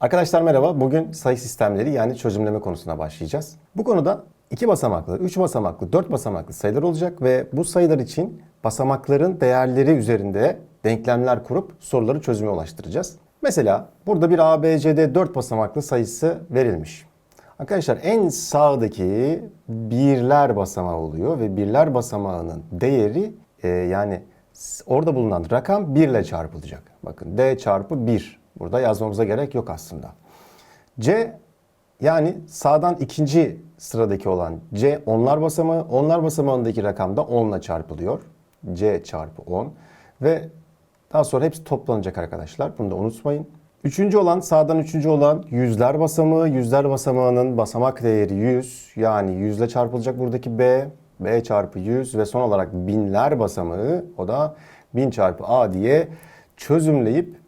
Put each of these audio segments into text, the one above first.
Arkadaşlar merhaba. Bugün sayı sistemleri yani çözümleme konusuna başlayacağız. Bu konuda 2 basamaklı, 3 basamaklı, 4 basamaklı sayılar olacak ve bu sayılar için basamakların değerleri üzerinde denklemler kurup soruları çözüme ulaştıracağız. Mesela burada bir ABCD 4 basamaklı sayısı verilmiş. Arkadaşlar en sağdaki birler basamağı oluyor ve birler basamağının değeri e, yani orada bulunan rakam 1 ile çarpılacak. Bakın D çarpı 1. Burada yazmamıza gerek yok aslında. C yani sağdan ikinci sıradaki olan C onlar basamağı. Onlar basamağındaki rakam da 10 ile çarpılıyor. C çarpı 10 ve daha sonra hepsi toplanacak arkadaşlar. Bunu da unutmayın. Üçüncü olan sağdan üçüncü olan yüzler basamağı. Yüzler basamağının basamak değeri 100. Yani 100 ile çarpılacak buradaki B. B çarpı 100 ve son olarak binler basamağı o da 1000 çarpı A diye çözümleyip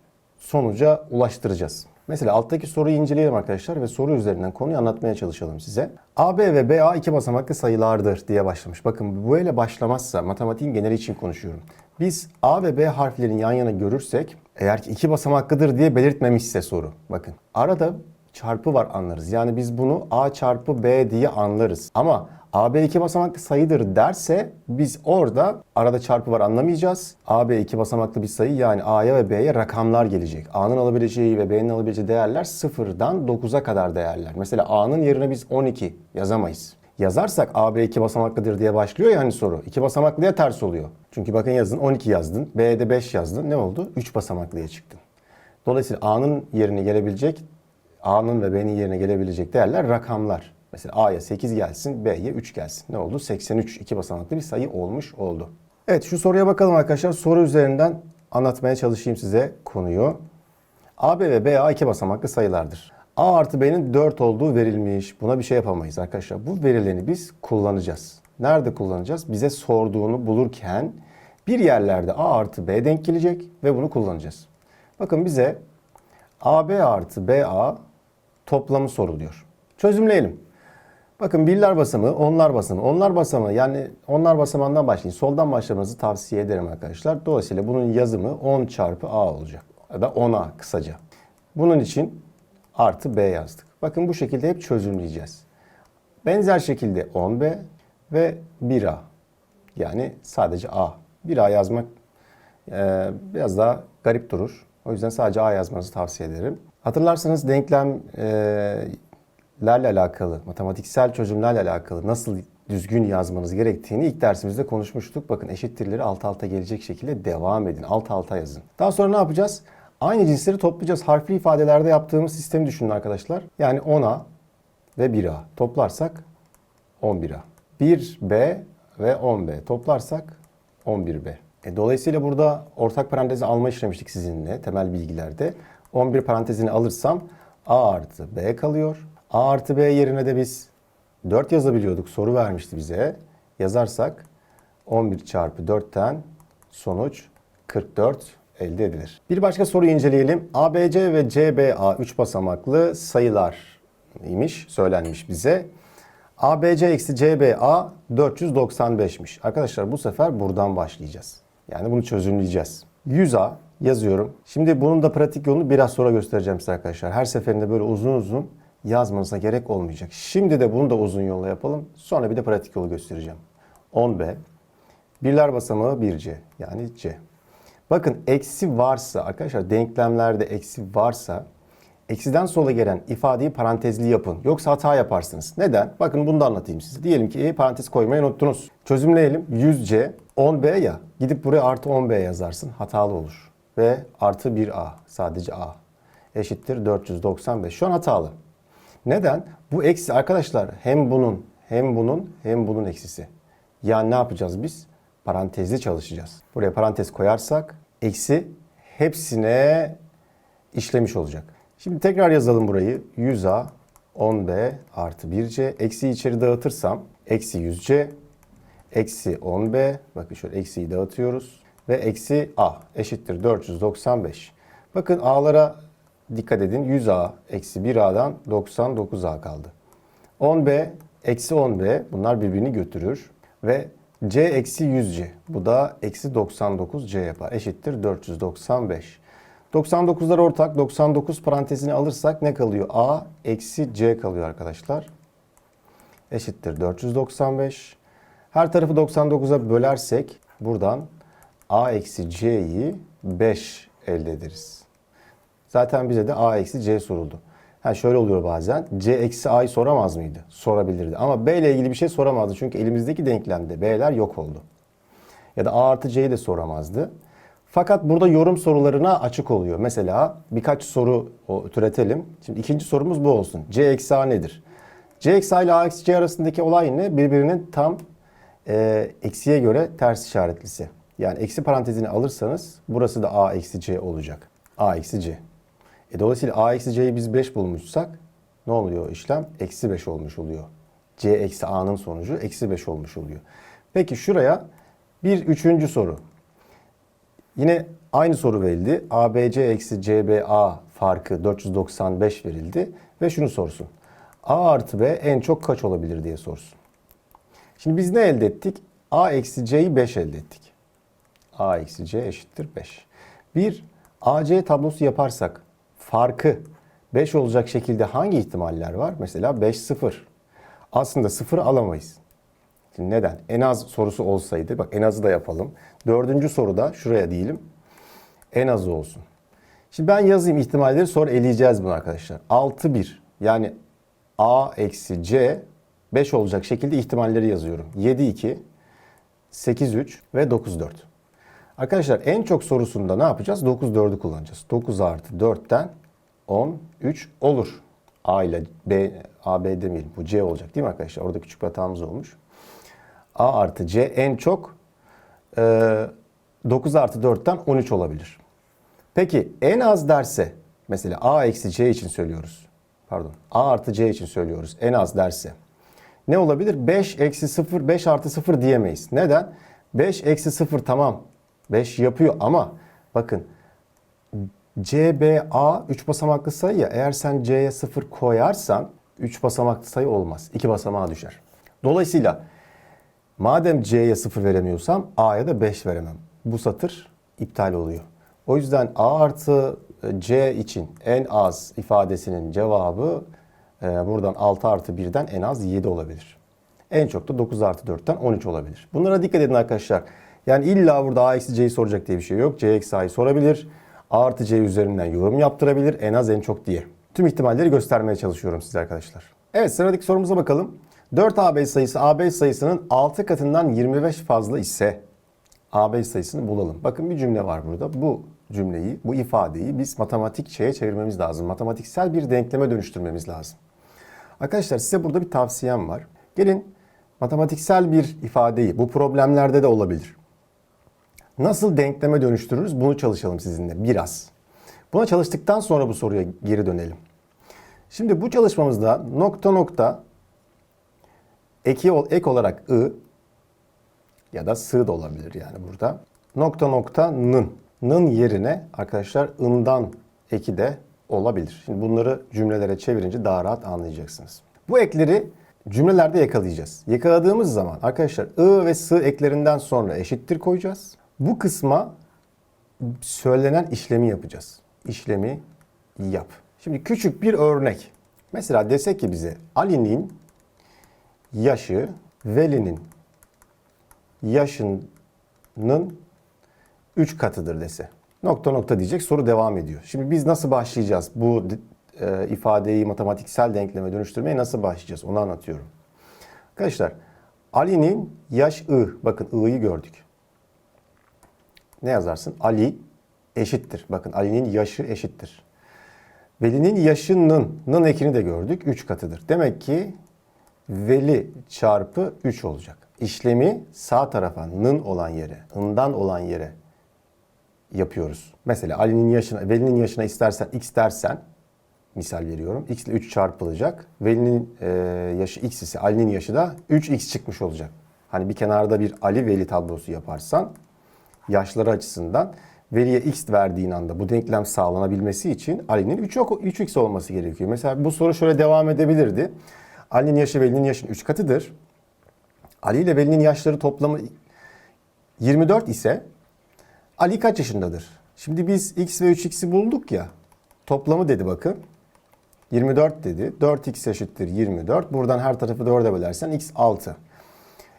sonuca ulaştıracağız. Mesela alttaki soruyu inceleyelim arkadaşlar ve soru üzerinden konuyu anlatmaya çalışalım size. AB ve BA iki basamaklı sayılardır diye başlamış. Bakın bu böyle başlamazsa matematiğin geneli için konuşuyorum. Biz A ve B harflerini yan yana görürsek eğer ki iki basamaklıdır diye belirtmemişse soru. Bakın arada çarpı var anlarız. Yani biz bunu A çarpı B diye anlarız. Ama AB iki basamaklı sayıdır derse biz orada arada çarpı var anlamayacağız. AB iki basamaklı bir sayı yani A'ya ve B'ye rakamlar gelecek. A'nın alabileceği ve B'nin alabileceği değerler sıfırdan 9'a kadar değerler. Mesela A'nın yerine biz 12 yazamayız. Yazarsak AB iki basamaklıdır diye başlıyor ya hani soru. İki basamaklıya ters oluyor. Çünkü bakın yazın 12 yazdın, B'de 5 yazdın. Ne oldu? 3 basamaklıya çıktın. Dolayısıyla A'nın yerine gelebilecek, A'nın ve B'nin yerine gelebilecek değerler rakamlar. Mesela A'ya 8 gelsin, B'ye 3 gelsin. Ne oldu? 83 iki basamaklı bir sayı olmuş oldu. Evet şu soruya bakalım arkadaşlar. Soru üzerinden anlatmaya çalışayım size konuyu. AB ve BA iki basamaklı sayılardır. A artı B'nin 4 olduğu verilmiş. Buna bir şey yapamayız arkadaşlar. Bu verilerini biz kullanacağız. Nerede kullanacağız? Bize sorduğunu bulurken bir yerlerde A artı B denk gelecek ve bunu kullanacağız. Bakın bize AB artı BA toplamı soruluyor. Çözümleyelim. Bakın birler basamağı, onlar basamağı. Onlar basamağı yani onlar basamağından başlayın. Soldan başlamanızı tavsiye ederim arkadaşlar. Dolayısıyla bunun yazımı 10 çarpı A olacak. Ya da 10A kısaca. Bunun için artı B yazdık. Bakın bu şekilde hep çözümleyeceğiz. Benzer şekilde 10B ve 1A. Yani sadece A. 1A yazmak e, biraz daha garip durur. O yüzden sadece A yazmanızı tavsiye ederim. Hatırlarsanız denklemlerle alakalı, matematiksel çözümlerle alakalı nasıl düzgün yazmanız gerektiğini ilk dersimizde konuşmuştuk. Bakın eşittirleri alt alta gelecek şekilde devam edin. Alt alta yazın. Daha sonra ne yapacağız? Aynı cinsleri toplayacağız. Harfli ifadelerde yaptığımız sistemi düşünün arkadaşlar. Yani 10A ve 1A toplarsak 11A. 1B ve 10B toplarsak 11B. E, dolayısıyla burada ortak parantezi alma işlemiştik sizinle temel bilgilerde. 11 parantezini alırsam A artı B kalıyor. A artı B yerine de biz 4 yazabiliyorduk. Soru vermişti bize. Yazarsak 11 çarpı 4'ten sonuç 44 elde edilir. Bir başka soruyu inceleyelim. ABC ve CBA 3 basamaklı sayılar imiş, söylenmiş bize. ABC eksi CBA 495'miş. Arkadaşlar bu sefer buradan başlayacağız. Yani bunu çözümleyeceğiz. 100A yazıyorum. Şimdi bunun da pratik yolunu biraz sonra göstereceğim size arkadaşlar. Her seferinde böyle uzun uzun yazmanıza gerek olmayacak. Şimdi de bunu da uzun yolla yapalım. Sonra bir de pratik yolu göstereceğim. 10B. Birler basamağı 1C. Yani C. Bakın eksi varsa arkadaşlar denklemlerde eksi varsa eksiden sola gelen ifadeyi parantezli yapın. Yoksa hata yaparsınız. Neden? Bakın bunu da anlatayım size. Diyelim ki e, parantez koymayı unuttunuz. Çözümleyelim. 100C 10B ya. Gidip buraya artı 10B yazarsın. Hatalı olur. Ve artı 1A. Sadece A. Eşittir 495. Şu an hatalı. Neden? Bu eksi arkadaşlar hem bunun hem bunun hem bunun eksisi. Yani ne yapacağız biz? Parantezli çalışacağız. Buraya parantez koyarsak eksi hepsine işlemiş olacak. Şimdi tekrar yazalım burayı. 100A 10B artı 1C. Eksiyi içeri dağıtırsam eksi 100C eksi 10B. Bakın şöyle eksiyi dağıtıyoruz. Ve eksi A eşittir 495. Bakın A'lara dikkat edin. 100A eksi 1A'dan 99A kaldı. 10B eksi 10B bunlar birbirini götürür. Ve C eksi 100C bu da eksi 99C yapar. Eşittir 495. 99'lar ortak. 99 parantezini alırsak ne kalıyor? A eksi C kalıyor arkadaşlar. Eşittir 495. Her tarafı 99'a bölersek buradan A eksi C'yi 5 elde ederiz. Zaten bize de A eksi C soruldu. Ha şöyle oluyor bazen. C eksi A'yı soramaz mıydı? Sorabilirdi. Ama B ile ilgili bir şey soramazdı. Çünkü elimizdeki denklemde B'ler yok oldu. Ya da A artı C'yi de soramazdı. Fakat burada yorum sorularına açık oluyor. Mesela birkaç soru türetelim. Şimdi ikinci sorumuz bu olsun. C eksi A nedir? C eksi A ile A eksi C arasındaki olay ne? Birbirinin tam e, eksiye göre ters işaretlisi. Yani eksi parantezini alırsanız burası da A eksi C olacak. A eksi C. E, dolayısıyla A eksi C'yi biz 5 bulmuşsak ne oluyor işlem? Eksi 5 olmuş oluyor. C eksi A'nın sonucu eksi 5 olmuş oluyor. Peki şuraya bir üçüncü soru. Yine aynı soru verildi. ABC eksi CBA farkı 495 verildi. Ve şunu sorsun. A artı B en çok kaç olabilir diye sorsun. Şimdi biz ne elde ettik? A eksi C'yi 5 elde ettik. A eksi C eşittir 5. Bir AC tablosu yaparsak farkı 5 olacak şekilde hangi ihtimaller var? Mesela 5 0. Aslında 0 alamayız. Şimdi neden? En az sorusu olsaydı, bak en azı da yapalım. Dördüncü soruda şuraya diyelim. En azı olsun. Şimdi ben yazayım ihtimalleri sonra eleyeceğiz bunu arkadaşlar. 6 1 yani A eksi C 5 olacak şekilde ihtimalleri yazıyorum. 7 2 8 3 ve 9 4. Arkadaşlar en çok sorusunda ne yapacağız? 9 4'ü kullanacağız. 9 artı 4'ten 10 3 olur. A ile B, A, B demeyelim. Bu C olacak değil mi arkadaşlar? Orada küçük bir hatamız olmuş. A artı C en çok e, 9 artı 4'ten 13 olabilir. Peki en az derse mesela A eksi C için söylüyoruz. Pardon A artı C için söylüyoruz. En az derse. Ne olabilir? 5 eksi 0 5 artı 0 diyemeyiz. Neden? 5 eksi 0 tamam 5 yapıyor ama bakın CBA 3 basamaklı sayı ya eğer sen C'ye 0 koyarsan 3 basamaklı sayı olmaz. 2 basamağa düşer. Dolayısıyla Madem C'ye 0 veremiyorsam A'ya da 5 veremem. Bu satır iptal oluyor. O yüzden A artı C için en az ifadesinin cevabı e, buradan 6 artı 1'den en az 7 olabilir. En çok da 9 artı 4'ten 13 olabilir. Bunlara dikkat edin arkadaşlar. Yani illa burada A eksi C'yi soracak diye bir şey yok. C eksi A'yı sorabilir. A artı C üzerinden yorum yaptırabilir. En az en çok diye. Tüm ihtimalleri göstermeye çalışıyorum size arkadaşlar. Evet sıradaki sorumuza bakalım. 4 AB sayısı AB sayısının 6 katından 25 fazla ise AB sayısını bulalım. Bakın bir cümle var burada. Bu cümleyi, bu ifadeyi biz matematik şeye çevirmemiz lazım. Matematiksel bir denkleme dönüştürmemiz lazım. Arkadaşlar size burada bir tavsiyem var. Gelin matematiksel bir ifadeyi, bu problemlerde de olabilir. Nasıl denkleme dönüştürürüz bunu çalışalım sizinle biraz. Buna çalıştıktan sonra bu soruya geri dönelim. Şimdi bu çalışmamızda nokta nokta Eki, ek olarak ı ya da sı da olabilir yani burada. Nokta nokta nın. Nın yerine arkadaşlar ından eki de olabilir. Şimdi bunları cümlelere çevirince daha rahat anlayacaksınız. Bu ekleri cümlelerde yakalayacağız. Yakaladığımız zaman arkadaşlar ı ve sı eklerinden sonra eşittir koyacağız. Bu kısma söylenen işlemi yapacağız. İşlemi yap. Şimdi küçük bir örnek. Mesela desek ki bize Ali'nin yaşı Veli'nin yaşının 3 katıdır dese. Nokta nokta diyecek soru devam ediyor. Şimdi biz nasıl başlayacağız? Bu e, ifadeyi matematiksel denkleme dönüştürmeye nasıl başlayacağız? Onu anlatıyorum. Arkadaşlar Ali'nin yaş I. Bakın I'yi gördük. Ne yazarsın? Ali eşittir. Bakın Ali'nin yaşı eşittir. Veli'nin yaşının nın ekini de gördük. 3 katıdır. Demek ki veli çarpı 3 olacak. İşlemi sağ tarafa nın olan yere, ından olan yere yapıyoruz. Mesela Ali'nin yaşına, Veli'nin yaşına istersen x dersen misal veriyorum. x ile 3 çarpılacak. Veli'nin e, yaşı x ise Ali'nin yaşı da 3x çıkmış olacak. Hani bir kenarda bir Ali Veli tablosu yaparsan yaşları açısından Veli'ye x verdiğin anda bu denklem sağlanabilmesi için Ali'nin 3, 3x olması gerekiyor. Mesela bu soru şöyle devam edebilirdi. Ali'nin yaşı Veli'nin yaşının 3 katıdır. Ali ile Veli'nin yaşları toplamı 24 ise Ali kaç yaşındadır? Şimdi biz x ve 3x'i bulduk ya. Toplamı dedi bakın. 24 dedi. 4x eşittir 24. Buradan her tarafı 4'e bölersen x 6.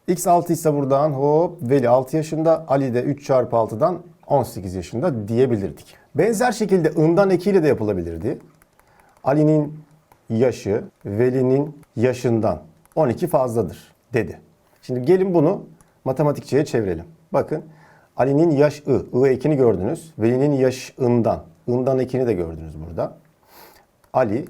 x 6 ise buradan hop Veli 6 yaşında, Ali de 3 çarpı 6'dan 18 yaşında diyebilirdik. Benzer şekilde ından ekiyle de yapılabilirdi. Ali'nin yaşı Veli'nin yaşından 12 fazladır dedi. Şimdi gelin bunu matematikçiye çevirelim. Bakın Ali'nin yaş I, I ekini gördünüz. Veli'nin yaş ından, ından ekini de gördünüz burada. Ali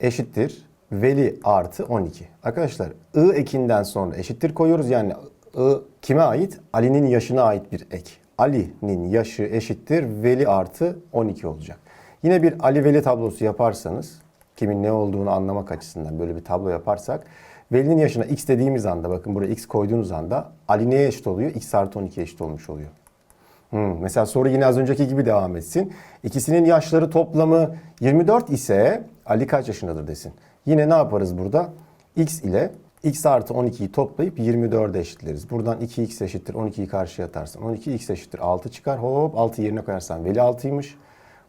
eşittir veli artı 12. Arkadaşlar I ekinden sonra eşittir koyuyoruz. Yani I kime ait? Ali'nin yaşına ait bir ek. Ali'nin yaşı eşittir veli artı 12 olacak. Yine bir Ali veli tablosu yaparsanız kimin ne olduğunu anlamak açısından böyle bir tablo yaparsak velinin yaşına x dediğimiz anda bakın buraya x koyduğunuz anda Ali neye eşit oluyor? x artı 12 eşit olmuş oluyor. Hmm, mesela soru yine az önceki gibi devam etsin. İkisinin yaşları toplamı 24 ise Ali kaç yaşındadır desin. Yine ne yaparız burada? X ile x artı 12'yi toplayıp 24'e eşitleriz. Buradan 2x eşittir 12'yi karşıya atarsan 12x eşittir 6 çıkar. Hop 6 yerine koyarsan Veli 6'ymış.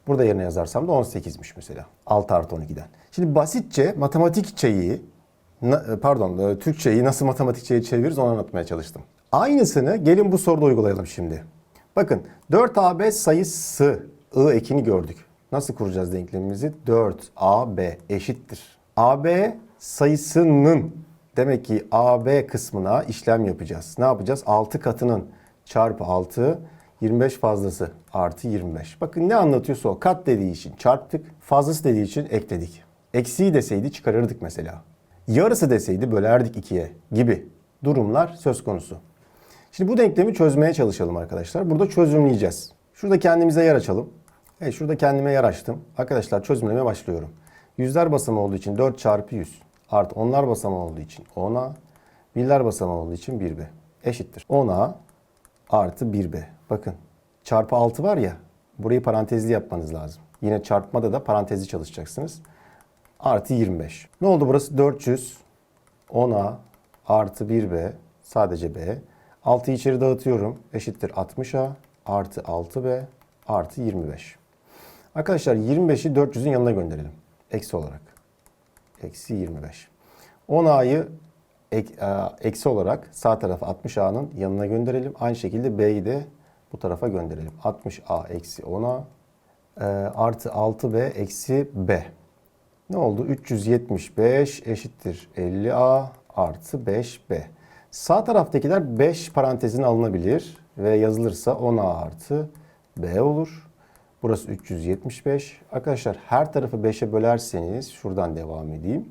Burada yerine yazarsam da 18'miş mesela. 6 artı 12'den. Şimdi basitçe matematikçeyi na- pardon e, Türkçeyi nasıl matematikçeye çeviririz onu anlatmaya çalıştım. Aynısını gelin bu soruda uygulayalım şimdi. Bakın 4AB sayısı I ekini gördük. Nasıl kuracağız denklemimizi? 4AB eşittir. AB sayısının demek ki AB kısmına işlem yapacağız. Ne yapacağız? 6 katının çarpı 6 25 fazlası artı 25. Bakın ne anlatıyorsa o kat dediği için çarptık. Fazlası dediği için ekledik. Eksiği deseydi çıkarırdık mesela. Yarısı deseydi bölerdik ikiye gibi durumlar söz konusu. Şimdi bu denklemi çözmeye çalışalım arkadaşlar. Burada çözümleyeceğiz. Şurada kendimize yer açalım. Evet şurada kendime yer açtım. Arkadaşlar çözümlemeye başlıyorum. Yüzler basamağı olduğu için 4 çarpı 100 artı onlar basamağı olduğu için 10'a birler basamağı olduğu için 1b eşittir. 10'a artı 1b. Bakın çarpı 6 var ya burayı parantezli yapmanız lazım. Yine çarpmada da parantezli çalışacaksınız. Artı 25. Ne oldu burası? 400 10'a artı 1b sadece b. 6'yı içeri dağıtıyorum. Eşittir 60a artı 6b artı 25. Arkadaşlar 25'i 400'ün yanına gönderelim. Eksi olarak. Eksi 25. 10a'yı ek, e, eksi olarak sağ tarafa 60a'nın yanına gönderelim. Aynı şekilde b'yi de bu tarafa gönderelim. 60a eksi 10a e, artı 6b eksi b. Ne oldu? 375 eşittir 50A artı 5B. Sağ taraftakiler 5 parantezine alınabilir ve yazılırsa 10A artı B olur. Burası 375. Arkadaşlar her tarafı 5'e bölerseniz şuradan devam edeyim.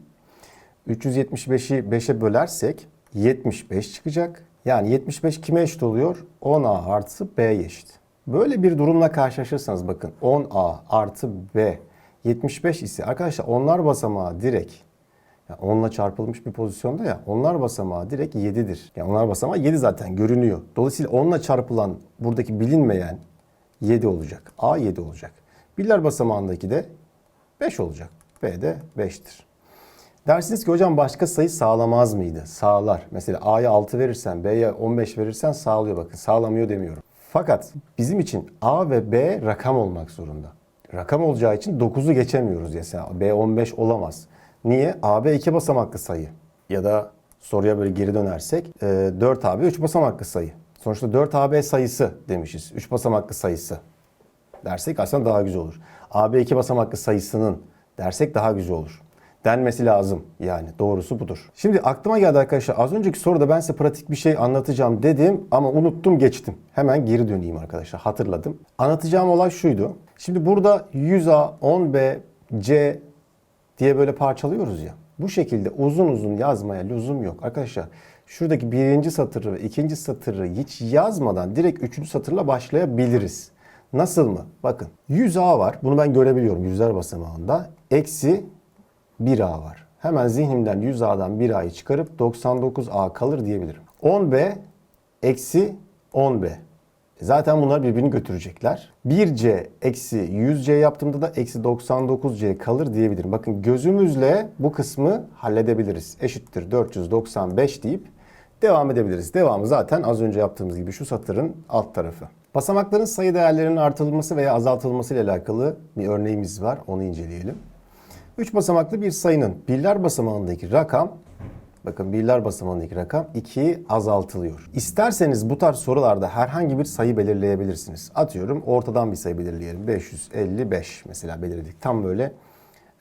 375'i 5'e bölersek 75 çıkacak. Yani 75 kime eşit oluyor? 10A artı B eşit. Böyle bir durumla karşılaşırsanız bakın 10A artı B 75 ise arkadaşlar onlar basamağı direkt yani onunla çarpılmış bir pozisyonda ya onlar basamağı direkt 7'dir. Yani onlar basamağı 7 zaten görünüyor. Dolayısıyla onunla çarpılan buradaki bilinmeyen 7 olacak. A 7 olacak. Birler basamağındaki de 5 olacak. B de 5'tir. Dersiniz ki hocam başka sayı sağlamaz mıydı? Sağlar. Mesela A'ya 6 verirsen, B'ye 15 verirsen sağlıyor bakın. Sağlamıyor demiyorum. Fakat bizim için A ve B rakam olmak zorunda. Rakam olacağı için 9'u geçemiyoruz. Mesela B 15 olamaz. Niye? AB 2 basamaklı sayı. Ya da soruya böyle geri dönersek 4AB 3 basamaklı sayı. Sonuçta 4AB sayısı demişiz. 3 basamaklı sayısı dersek aslında daha güzel olur. AB 2 basamaklı sayısının dersek daha güzel olur. Denmesi lazım yani doğrusu budur. Şimdi aklıma geldi arkadaşlar az önceki soruda ben size pratik bir şey anlatacağım dedim ama unuttum geçtim. Hemen geri döneyim arkadaşlar hatırladım. Anlatacağım olay şuydu. Şimdi burada 100A, 10B, C diye böyle parçalıyoruz ya. Bu şekilde uzun uzun yazmaya lüzum yok. Arkadaşlar şuradaki birinci satırı ve ikinci satırı hiç yazmadan direkt üçüncü satırla başlayabiliriz. Nasıl mı? Bakın 100A var. Bunu ben görebiliyorum yüzler basamağında. Eksi 1A var. Hemen zihnimden 100A'dan 1A'yı çıkarıp 99A kalır diyebilirim. 10B eksi 10B. Zaten bunlar birbirini götürecekler. 1C eksi 100C yaptığımda da eksi 99C kalır diyebilirim. Bakın gözümüzle bu kısmı halledebiliriz. Eşittir 495 deyip devam edebiliriz. Devamı zaten az önce yaptığımız gibi şu satırın alt tarafı. Basamakların sayı değerlerinin artırılması veya azaltılması ile alakalı bir örneğimiz var. Onu inceleyelim. 3 basamaklı bir sayının birler basamağındaki rakam Bakın birler basamağındaki rakam 2'yi azaltılıyor. İsterseniz bu tarz sorularda herhangi bir sayı belirleyebilirsiniz. Atıyorum ortadan bir sayı belirleyelim. 555 mesela belirledik. Tam böyle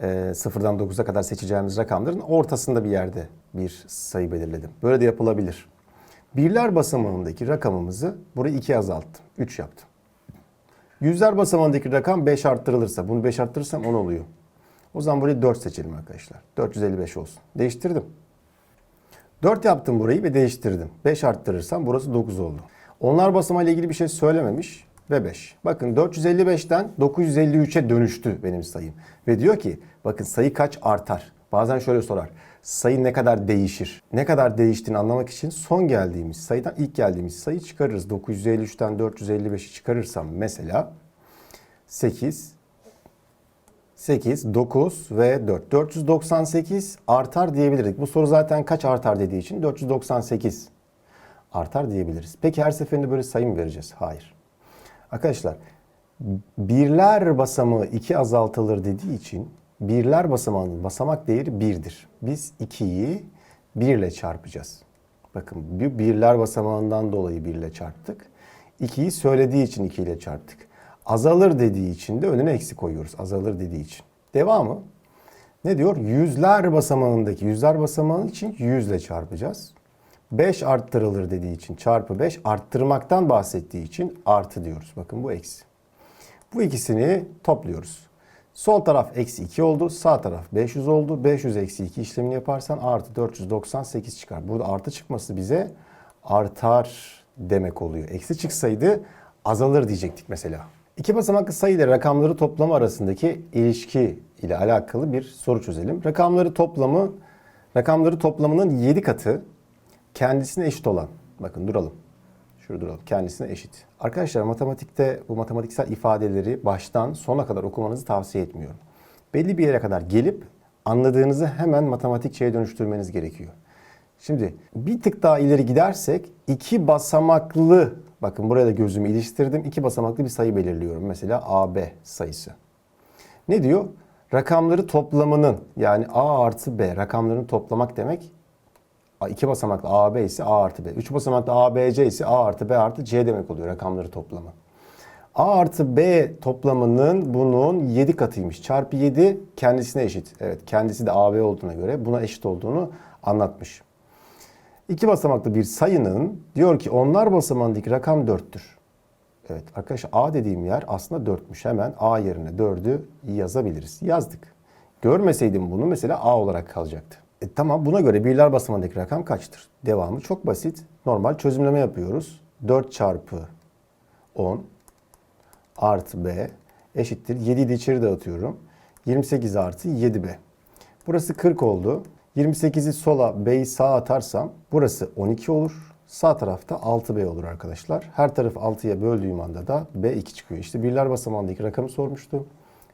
e, sıfırdan 9'a kadar seçeceğimiz rakamların ortasında bir yerde bir sayı belirledim. Böyle de yapılabilir. Birler basamağındaki rakamımızı burayı 2 azalttım. 3 yaptım. Yüzler basamağındaki rakam 5 arttırılırsa, bunu 5 arttırırsam 10 oluyor. O zaman burayı 4 seçelim arkadaşlar. 455 olsun. Değiştirdim. 4 yaptım burayı ve değiştirdim. 5 arttırırsam burası 9 oldu. Onlar basamağıyla ilgili bir şey söylememiş ve 5. Bakın 455'ten 953'e dönüştü benim sayım. Ve diyor ki bakın sayı kaç artar? Bazen şöyle sorar. Sayı ne kadar değişir? Ne kadar değiştiğini anlamak için son geldiğimiz sayıdan ilk geldiğimiz sayı çıkarırız. 953'ten 455'i çıkarırsam mesela 8, 8, 9 ve 4. 498 artar diyebilirdik. Bu soru zaten kaç artar dediği için 498 artar diyebiliriz. Peki her seferinde böyle sayı mı vereceğiz? Hayır. Arkadaşlar birler basamağı 2 azaltılır dediği için birler basamağının basamak değeri 1'dir. Biz 2'yi 1 ile çarpacağız. Bakın bir birler basamağından dolayı 1 ile çarptık. 2'yi söylediği için 2 ile çarptık. Azalır dediği için de önüne eksi koyuyoruz. Azalır dediği için. Devamı ne diyor? Yüzler basamağındaki yüzler basamağı için 100 ile çarpacağız. 5 arttırılır dediği için çarpı 5 arttırmaktan bahsettiği için artı diyoruz. Bakın bu eksi. Bu ikisini topluyoruz. Sol taraf eksi 2 oldu. Sağ taraf 500 oldu. 500 eksi 2 işlemini yaparsan artı 498 çıkar. Burada artı çıkması bize artar demek oluyor. Eksi çıksaydı azalır diyecektik mesela. İki basamaklı sayı ile rakamları toplamı arasındaki ilişki ile alakalı bir soru çözelim. Rakamları toplamı rakamları toplamının 7 katı kendisine eşit olan. Bakın duralım. Şurada duralım. Kendisine eşit. Arkadaşlar matematikte bu matematiksel ifadeleri baştan sona kadar okumanızı tavsiye etmiyorum. Belli bir yere kadar gelip anladığınızı hemen matematikçeye dönüştürmeniz gerekiyor. Şimdi bir tık daha ileri gidersek iki basamaklı bakın buraya da gözümü iliştirdim. iki basamaklı bir sayı belirliyorum. Mesela AB sayısı. Ne diyor? Rakamları toplamının yani A artı B rakamlarını toplamak demek A- iki basamaklı AB ise A artı B. Üç basamaklı ABC ise A artı B artı C demek oluyor rakamları toplamı. A artı B toplamının bunun 7 katıymış. Çarpı 7 kendisine eşit. Evet kendisi de AB olduğuna göre buna eşit olduğunu anlatmış. İki basamaklı bir sayının diyor ki onlar basamağındaki rakam 4'tür. Evet arkadaşlar A dediğim yer aslında 4'müş. Hemen A yerine 4'ü yazabiliriz. Yazdık. Görmeseydim bunu mesela A olarak kalacaktı. E, tamam buna göre birler basamağındaki rakam kaçtır? Devamı çok basit. Normal çözümleme yapıyoruz. 4 çarpı 10 artı B eşittir. 7'yi de içeri dağıtıyorum. 28 artı 7B. Burası 40 oldu. 28'i sola B'yi sağa atarsam burası 12 olur. Sağ tarafta 6B olur arkadaşlar. Her tarafı 6'ya böldüğüm anda da B 2 çıkıyor. İşte birler basamağındaki rakamı sormuştu.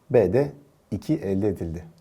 B de 2 elde edildi.